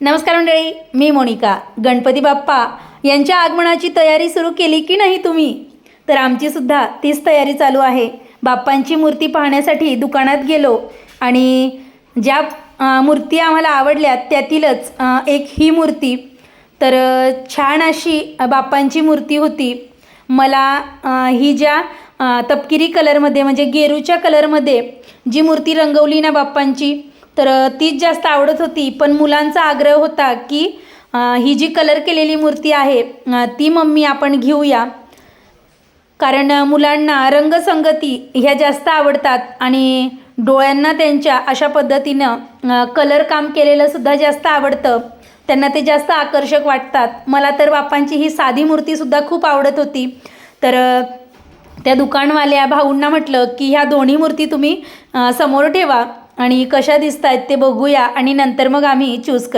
नमस्कार मंडळी मी मोनिका. गणपती बाप्पा यांच्या आगमनाची तयारी सुरू केली की नाही तुम्ही? तर आमची सुद्धा तीच तयारी चालू आहे. बाप्पांची मूर्ती पाहण्यासाठी दुकानात गेलो आणि ज्या मूर्ती आम्हाला आवडल्या त्यातीलच एक ही मूर्ती. तर छान अशी बाप्पांची मूर्ती होती. मला ही ज्या तपकिरी कलरमध्ये म्हणजे गेरूच्या कलरमध्ये जी मूर्ती रंगवली ना बाप्पांची तर तीच जास्त आवडत होती. पण मुलांचा आग्रह होता की ही जी कलर केलेली मूर्ती आहे ती मम्मी आपण घेऊया. कारण मुलांना रंगसंगती ह्या जास्त आवडतात आणि डोळ्यांना त्यांच्या अशा पद्धतीनं कलर काम केलेलं सुद्धा जास्त आवडतं. त्यांना ते जास्त आकर्षक वाटतात. मला तर बापांची ही साधी मूर्तीसुद्धा खूप आवडत होती. तर त्या दुकानवाल्या भाऊंना म्हटलं की ह्या दोन्ही मूर्ती तुम्ही समोर ठेवा. आणि कशा दिसत आहेत ते बघूया आणि नंतर मग आम्ही चूज कर